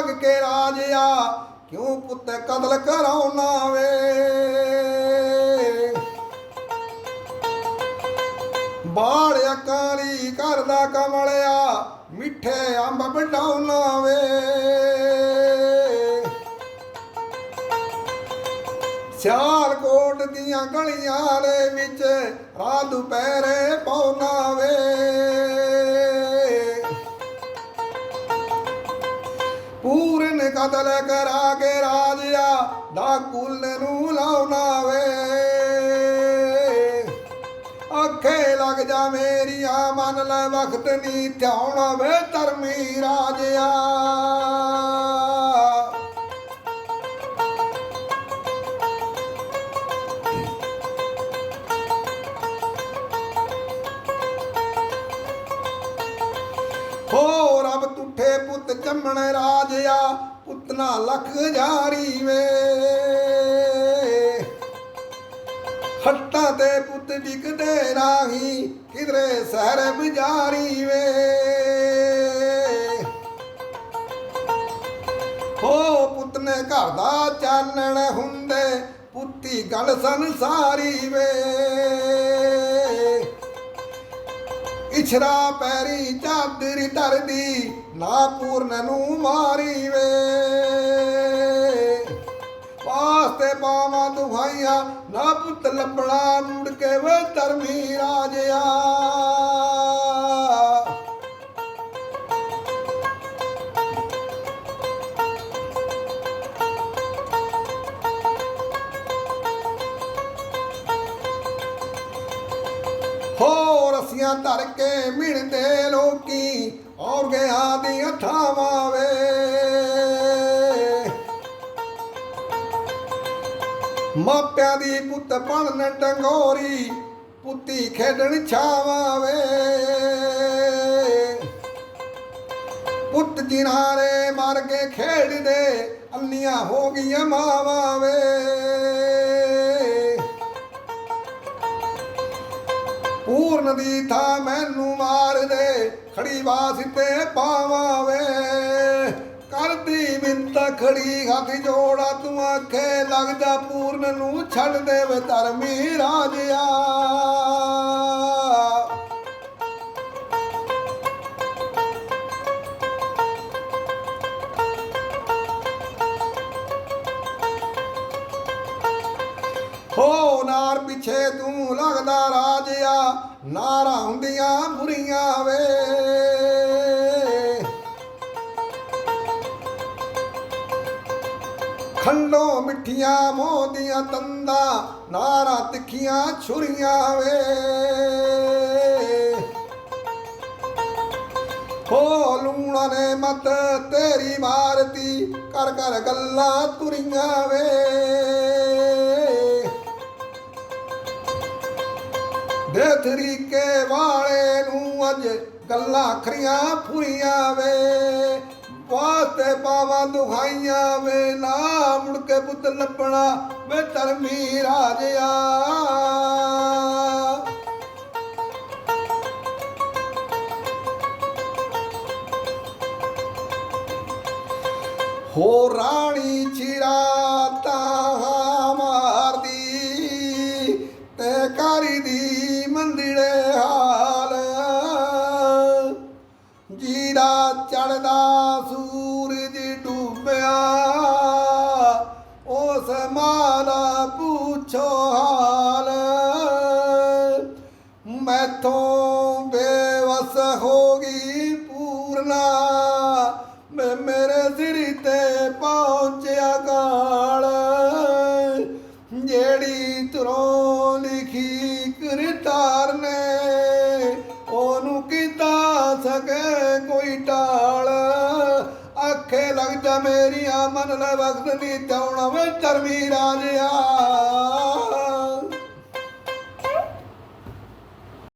ਅੱਖੇ ਕੇ ਰਾਜਿਆ, ਕਿਉਂ ਪੁੱਤ ਕਤਲ ਕਰਾਉਣਾ ਵੇ? ਬਾੜ ਅਕਾਲੀ ਕਰਦਾ ਕਮਲਿਆ, ਮਿੱਠੇ ਅੰਬ ਵਡਾਉਣਾ ਵੇ। ਸਿਆਲਕੋਟ ਦੀਆਂ ਗਲੀਆਂ ਦੇ ਵਿੱਚ ਰਾਤ ਦੁਪਹਿਰੇ ਪੌਣਾ ਵੇ। ਪੂਰਨ ਕਤਲ ਕਰਾ ਕੇ ਰਾਜਿਆ ਦਾ ਕੁੱਲ ਨੂੰ ਲਾਉਣਾ ਵੇ। ਅੱਖੇ ਲੱਗ ਜਾ ਮੇਰੀਆਂ, ਮਨ ਲੈ ਵਕਤ ਨੀ ਧਿਆਉਣਾ ਵੇ ਧਰਮੀ ਰਾਜਿਆ। ਹੋ ਰਬ ਤੁਠੇ ਪੁੱਤ ਜੰਮਣ ਰਾਜਿਆ, ਪੁੱਤਨਾ ਲਖ ਜਾਰੀ ਵੇ। ਹੱਟਾਂ ਤੇ ਪੁੱਤ ਵਿਕਦੇ ਰਾਹੀ, ਕਿਧਰੇ ਸਹਿਰ ਬਜ਼ਾਰੀ ਵੇ। ਹੋ ਪੁੱਤ ਨੇ ਘਰ ਦਾ ਚਾਨਣ ਹੁੰਦੇ, ਪੁੱਤੀ ਗੱਲ ਸੰਸਾਰੀ ਵੇ। ਇਛਰਾ ਪੈਰੀ ਚਾਦਰੀ ਧਰਦੀ, ਨਾ ਪੂਰਨ ਨੂੰ ਮਾਰੀ ਵੇ ਵਾਸਤੇ ਪਾਵਾਂ ਦੁਹਾਈਆਂ, ਨਾ ਪੁੱਤ ਲੱਭਣਾ ਮੁੜ ਕੇ ਵੇ ਧਰਮੀ ਰਾਜਿਆ। ਹੋ ਰਸੀਆਂ ਧਰ ਕੇ ਮਿਣਦੇ ਲੋਕੀ ਔਰ ਗਿਆ ਦੀਆਂ ਥਾਵਾਂ ਵੇ ਮਾਪਿਆਂ ਦੀ ਪੁੱਤ ਬਣਨ ਟੰਗੋਰੀ ਪੁੱਤੀ ਖੇਡਣ ਛਾਵਾਂ ਵੇ ਪੁੱਤ ਜਿਨਾਰੇ ਮਾਰ ਕੇ ਖੇਡਦੇ, ਅੰਨੀਆਂ ਹੋ ਗਈਆਂ ਮਾਵਾਂ ਵੇ ਪੂਰਨ ਦੀ ਥਾਂ ਮੈਨੂੰ ਮਾਰ ਦੇ, ਖੜੀ ਵਾਸਤੇ ਪਾਵਾਵੇ। ਕਰਦੀ ਬਿੰਤ ਖੜੀ ਹੱਥ ਜੋੜਾ, ਤੂੰ ਆਖੇ ਲੱਗ ਪੂਰਨ ਨੂੰ ਛੱਡ ਦੇਵੇ ਧਰਮੀ ਰਾਜਿਆ। ਹੋ ਨਾਰ ਪਿੱਛੇ ਤੂੰ ਲੱਗਦਾ ਰਾਜਿਆ, ਨਾਰਾਂ ਹੁੰਦੀਆਂ ਬੁਰੀਆਂ ਵੇ। ਖੰਡੋ ਮਿੱਠੀਆਂ ਮੋਦੀਆਂ ਤੰਦਾ, ਨਾਰਾਂ ਤਿੱਖੀਆਂ ਛੁਰੀਆਂ ਵੇ। ਹੋ ਲੂਣਾ ਨੇ ਮਤ ਤੇਰੀ ਮਾਰਤੀ ਕਰ ਕਰ ਗੱਲਾਂ ਤੁਰੀਆਂ ਵੇ। ਦੇ ਤਰੀਕੇ ਵਾਲੇ ਨੂੰ ਅੱਜ ਗੱਲਾਂ ਖਰੀਆਂ ਫੁਰੀਆਂ ਵੇ। ਵਾਸਤੇ ਪਾਵਾਂ ਦੁਖਾਈਆਂ ਵੇ। ਨਾ ਮੁੜ ਕੇ ਪੁੱਤ ਲੱਭਣਾ ਵੇ ਧਰਮੀ ਰਾਜਿਆ। ਹੋ ਰਾਣੀ ਚਿਰਾਤਾ ਮੰਦਿੜੇ ਹਾਲ। ਜੀਰਾ ਚੜਦਾ ਸੂਰਜ ਡੁੱਬਿਆ। ਉਸ ਮਾਲਾ ਪੁੱਛੋ ਹਾਲ। ਮੈਥੋਂ ਬੇਵਸ ਹੋ ਗਈ ਪੂਰਨਾ। ਲਿਖੀ ਕਰਤਾਰ ਨੇ, ਉਹਨੂੰ ਕੀਤਾ ਸਕੇ ਕੋਈ ਟਾਲ। ਆਖੇ ਲੱਗ ਜਾ ਮੇਰੀਆਂ, ਮਨ ਲੈ ਵਕਤ ਨਹੀਂ ਤਾਉਣਾ ਵੇ ਧਰਮੀ ਰਾਜਿਆ।